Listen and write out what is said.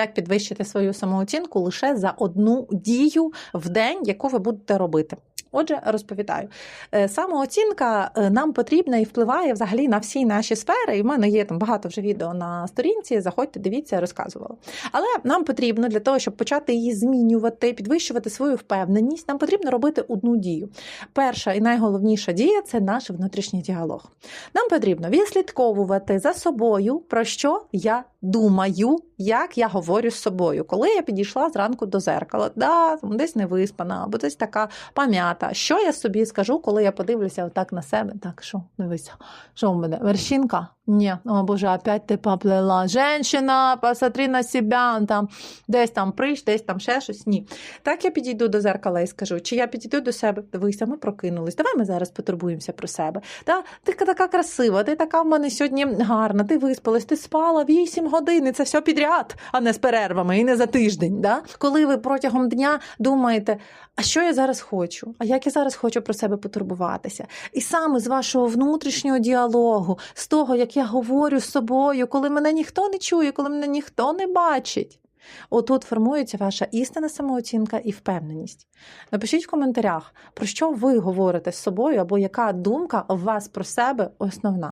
Як підвищити свою самооцінку лише за одну дію в день, яку ви будете робити? Отже, розповідаю, Е, самооцінка е, нам потрібна і впливає взагалі на всі наші сфери. І в мене є там багато вже відео на сторінці. Заходьте, дивіться, розказувала. Але нам потрібно для того, щоб почати її змінювати, підвищувати свою впевненість, нам потрібно робити одну дію. Перша і найголовніша дія це наш внутрішній діалог. Нам потрібно відслідковувати за собою, про що я думаю, як я говорю з собою. Коли я підійшла зранку до зеркала, да, десь не виспана, або десь така пам'ята. Що я собі скажу, коли я подивлюся отак на себе? Так, що дивися, що в мене? Вершинка? Ні, о Боже, опять ти поплела. Женщина, посмотри на себе, там десь там прищ, десь там ще щось. Ні. Так я підійду до зеркала і скажу, чи я підійду до себе, дивися, ми прокинулись. Давай ми зараз потурбуємося про себе. Да? Ти така красива, ти така в мене сьогодні гарна, ти виспалась, ти спала 8 годин, і це все підряд, а не з перервами і не за тиждень. Да? Коли ви протягом дня думаєте, а що я зараз хочу? А як я зараз хочу про себе потурбуватися? І саме з вашого внутрішнього діалогу, з того, я говорю з собою, коли мене ніхто не чує, коли мене ніхто не бачить. Отут формується ваша істинна самооцінка і впевненість. Напишіть в коментарях, про що ви говорите з собою, або яка думка у вас про себе основна.